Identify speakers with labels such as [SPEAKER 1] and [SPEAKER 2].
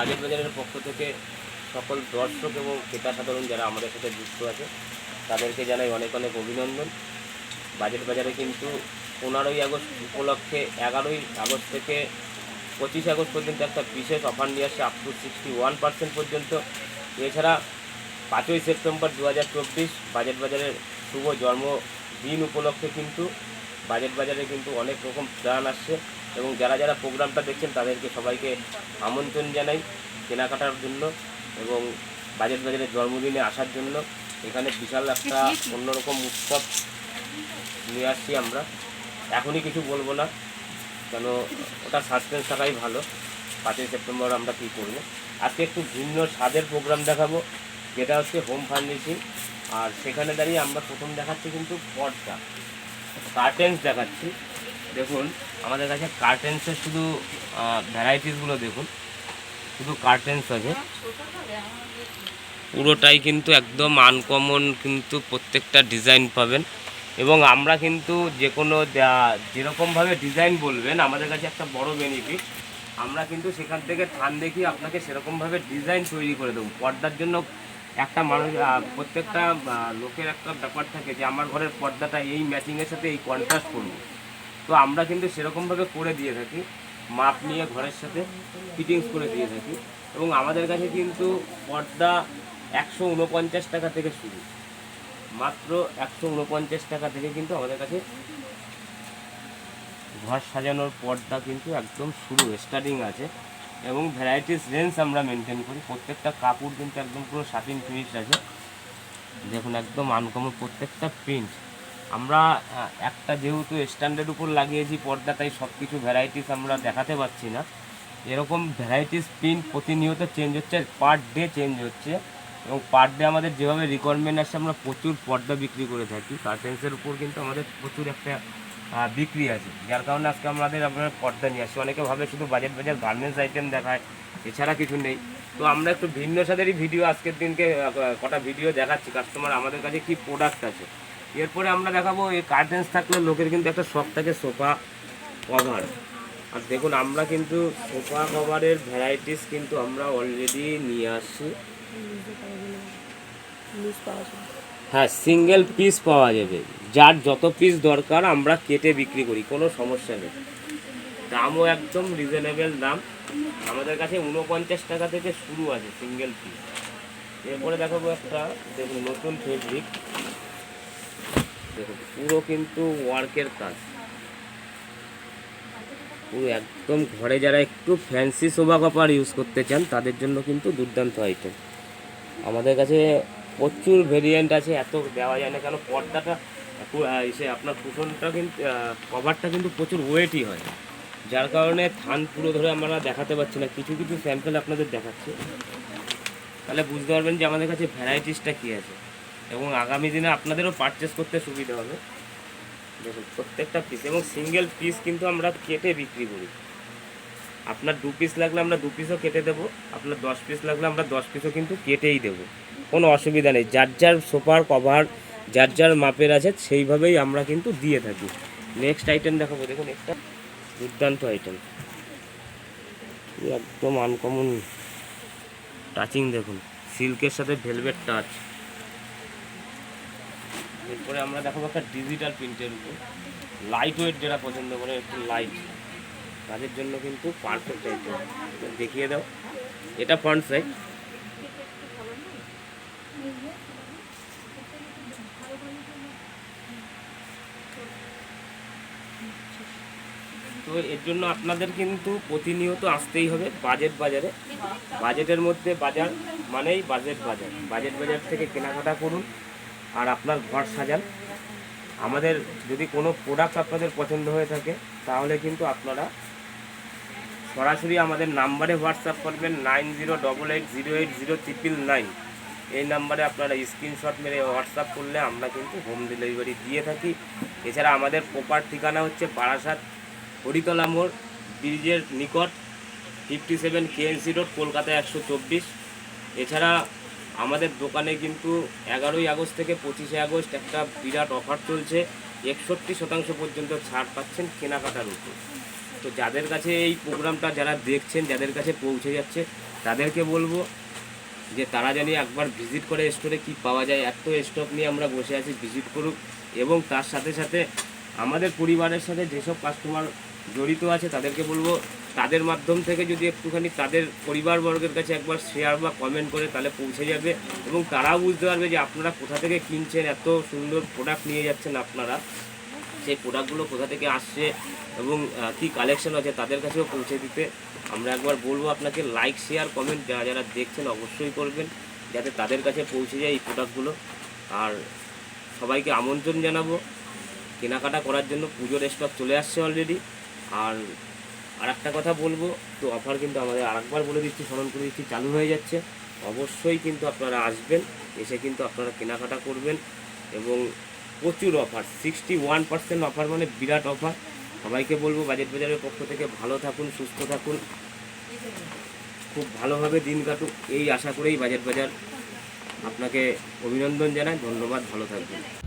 [SPEAKER 1] Budget বাজারের পক্ষ থেকে সকল দর্শক এবং ক্রেতা সাধারণ যারা আমাদের সাথে যুক্ত আছে, তাদেরকে জানাই অনেক অনেক অভিনন্দন। বাজেট বাজারে কিন্তু পনেরোই আগস্ট উপলক্ষে এগারোই আগস্ট থেকে পঁচিশ আগস্ট পর্যন্ত একটা বিশেষ অফার নিয়ে আসছে up to sixty one percent পর্যন্ত। এছাড়া পাঁচই সেপ্টেম্বর দু হাজার চব্বিশ বাজেট বাজারের শুভ জন্মদিন উপলক্ষে কিন্তু বাজেট বাজারে কিন্তু অনেক রকম প্ল্যান আসছে। এবং যারা যারা প্রোগ্রামটা দেখছেন তাদেরকে সবাইকে আমন্ত্রণ জানাই কেনাকাটার জন্য এবং বাজেট বাজারের জন্মদিনে আসার জন্য। এখানে বিশাল একটা অন্যরকম উৎসব নিয়ে আসছি আমরা। এখনই কিছু বলব না, কেন ওটা সাসপেন্স থাকাই ভালো। পাঁচই সেপ্টেম্বর আমরা কী করব? আজকে একটু ভিন্ন স্বাদের প্রোগ্রাম দেখাবো, যেটা হচ্ছে হোম ফার্নিশিং আর সেখানে দাঁড়িয়ে আমরা প্রথম দেখাচ্ছি কিন্তু পর্দা কার্টেন্স দেখাচ্ছি। দেখুন, আমাদের কাছে কার্টেন্সের শুধু ভ্যারাইটিসগুলো দেখুন। শুধু কার্টেন্স আছে। পুরোটাই কিন্তু একদম আনকমন কিন্তু প্রত্যেকটা ডিজাইন পাবেন। এবং আমরা কিন্তু যে কোনো যেরকমভাবে ডিজাইন বলবেন, আমাদের কাছে একটা বড় বেনিফিট আমরা কিন্তু সেখান থেকে থান দেখি আপনাকে সেরকমভাবে ডিজাইন তৈরি করে দেবো। পর্দার জন্য একটা মানুষ প্রত্যেকটা লোকের একটা ব্যাপার থাকে যে, আমার ঘরের পর্দাটা এই ম্যাচিংয়ের সাথে এই কন্ট্রাস্ট করব। তো আমরা কিন্তু সেরকমভাবে করে দিয়ে থাকি, মাপ নিয়ে ঘরের সাথে ফিটিংস করে দিয়ে থাকি এবং আমাদের কাছে কিন্তু পর্দা একশো উনপঞ্চাশ টাকা থেকে শুরু। মাত্র একশো উনপঞ্চাশ টাকা থেকে কিন্তু আমাদের কাছে ঘর সাজানোর পর্দা কিন্তু একদম শুরু স্টার্টিং আছে এবং ভ্যারাইটিস রেঞ্জ আমরা মেনটেন করি। প্রত্যেকটা কাপড় কিন্তু একদম পুরো সাটিন ফিনিশ আছে। দেখুন, একদম আনকমন প্রত্যেকটা প্রিন্ট আমরা একটা যেহেতু স্ট্যান্ডার্ড উপর লাগিয়েছি পর্দা, তাই সব কিছু ভ্যারাইটিস আমরা দেখাতে পারছি না। এরকম ভ্যারাইটিস প্রিন্ট প্রতিনিয়ত চেঞ্জ হচ্ছে পার ডে চেঞ্জ হচ্ছে। এবং পার ডে আমাদের যেভাবে রিকোয়ারমেন্ট আসছে আমরা প্রচুর পর্দা বিক্রি করে থাকি। কার্টেন্সের উপর কিন্তু আমাদের প্রচুর একটা বিক্রি আছে। যার কারণে আজকে আমাদের আপনার পর্দা নিয়ে আসছি অনেকে ভাবে শুধু বাজেট বাজার গার্মেন্টস আইটেম দেখায়, এছাড়া কিছু নেই। তো আমরা একটু ভিন্ন সাদেরই ভিডিও আজকের দিনকে কটা ভিডিও দেখাচ্ছি। কাস্টমার আমাদের কাছে কি প্রোডাক্ট আছে? এরপরে আমরা দেখাবো এই কার্টেন্স থাকলে লোকের কিন্তু একটা শখ থাকে সোফা কভার আর দেখুন, আমরা কিন্তু সোফা কভারের ভ্যারাইটিস কিন্তু আমরা অলরেডি নিয়ে আসছি। হ্যাঁ সিঙ্গেল পিস পাওয়া যাবে। যার যত পিস দরকার আমরা কেটে বিক্রি করি, কোনো সমস্যা নেই। দামও একদম রিজনেবল দাম। আমাদের কাছে উনপঞ্চাশ টাকা থেকে শুরু আছে সিঙ্গেল পিস এরপরে দেখাবো একটা, দেখুন, নতুন ফেব্রিক দেখুন, পুরো কিন্তু ওয়ার্কের কাজ। পুরো একদম ঘরে যারা একটু ফ্যান্সি শোভা কাপড় ইউজ করতে চান, তাদের জন্য কিন্তু দুর্দান্ত আইটেম আমাদের কাছে প্রচুর ভেরিয়েন্ট আছে, এত দেওয়া যায় না, কেন পর্দাটা সে আপনার কুশনটা কিন্তু কভারটা কিন্তু প্রচুর ওয়েটই হয়। যার কারণে থান পুরো ধরে আমরা দেখাতে পারছি না, কিছু কিছু স্যাম্পেল আপনাদের দেখাচ্ছি। তাহলে বুঝতে পারবেন যে আমাদের কাছে ভ্যারাইটিসটা কী আছে। এবং আগামী দিনে আপনাদেরও পারচেস করতে সুবিধা হবে। দেখুন, প্রত্যেকটা পিস এবং সিঙ্গেল পিস কিন্তু আমরা কেটে বিক্রি করি। আপনার দু পিস লাগলে আমরা দু পিসও কেটে দেবো, আপনার দশ পিস লাগলে আমরা দশ পিসও কিন্তু কেটেই দেবো। কোনো অসুবিধা নেই, যার যার সোফার কভার যার যার মাপের আছে, সেইভাবেই আমরা কিন্তু দিয়ে থাকি। নেক্সট আইটেম দেখাবো, দেখুন একটা দুর্দান্ত আইটেম একদম আনকমন টাচিং দেখুন সিল্কের সাথে ভেলভেট টাচ এরপরে আমরা দেখাবো একটা ডিজিটাল প্রিন্টের উপর। লাইট ওয়েট যারা পছন্দ করে, একটু লাইট তাদের জন্য কিন্তু পারফেক্ট আইটেম দেখিয়ে দাও। এটা ফ্রন্ট সাইড তো এর জন্য আপনাদের কিন্তু প্রতিনিয়ত আসতেই হবে বাজেট বাজারে। বাজেটের মধ্যে বাজার মানেই বাজেট বাজার। বাজেট বাজার থেকে কেনাকাটা করুন। আর আপনার ঘর সাজান। আমাদের যদি কোনো প্রোডাক্ট আপনাদের পছন্দ হয়ে থাকে, তাহলে কিন্তু আপনারা সরাসরি আমাদের নাম্বারে হোয়াটসঅ্যাপ করবেন, nine zero double eight zero eight zero triple nine. এই নাম্বারে আপনারা স্ক্রিনশট মেরে হোয়াটসঅ্যাপ করলে আমরা কিন্তু হোম ডেলিভারি দিয়ে থাকি। এছাড়া আমাদের প্রপার ঠিকানা হচ্ছে বারাসাত, হরিতলা মোড়, ব্রিজের নিকট fifty seven KNC road Kolkata একশো চব্বিশ। এছাড়া আমাদের দোকানে কিন্তু এগারোই আগস্ট থেকে পঁচিশে আগস্ট একটা বিরাট অফার চলছে। একষট্টি শতাংশ পর্যন্ত ছাড় পাচ্ছেন কেনাকাটার উপর। তো যাদের কাছে এই প্রোগ্রামটা যারা দেখছেন, যাদের কাছে পৌঁছে যাচ্ছে, তাদেরকে বলব যে তারা জানি একবার ভিজিট করে স্টোরে কি পাওয়া যায়, এত স্টক নিয়ে আমরা বসে আছি, ভিজিট করুক। এবং তার সাথে সাথে আমাদের পরিবারের সাথে যেসব কাস্টমার জড়িত আছে, তাদেরকে বলব তাদের মাধ্যম থেকে যদি একটুখানি তাদের পরিবারবর্গের কাছে একবার শেয়ার বা কমেন্ট করে তাহলে পৌঁছে যাবে এবং তারাও বুঝতে পারবে যে আপনারা কোথা থেকে কিনছেন, এত সুন্দর প্রোডাক্ট নিয়ে যাচ্ছেন আপনারা। সেই প্রোডাক্টগুলো কোথা থেকে আসছে এবং কী কালেকশন আছে তাদের কাছেও পৌঁছে দিতে। আমরা একবার বলব আপনাকে লাইক শেয়ার কমেন্ট যারা যারা দেখছেন অবশ্যই করবেন যাতে তাদের কাছে পৌঁছে যায় এই প্রোডাক্টগুলো আর সবাইকে আমন্ত্রণ জানাব। কেনাকাটা করার জন্য পুজোর স্টক চলে আসছে অলরেডি আর আর একটা কথা বলব, তো অফার কিন্তু আমাদের আরেকবার বলে দিচ্ছি, স্মরণ করে দিচ্ছি, চালু হয়ে যাচ্ছে। অবশ্যই কিন্তু আপনারা আসবেন, এসে কিন্তু আপনারা কেনাকাটা করবেন এবং প্রচুর offer sixty one percent offer মানে বিরাট অফার সবাইকে বলব বাজেট বাজারের পক্ষ থেকে ভালো থাকুন, সুস্থ থাকুন। খুব ভালোভাবে দিন কাটুক, এই আশা করেই বাজেট বাজার আপনাকে অভিনন্দন জানাই, ধন্যবাদ, ভালো থাকবেন।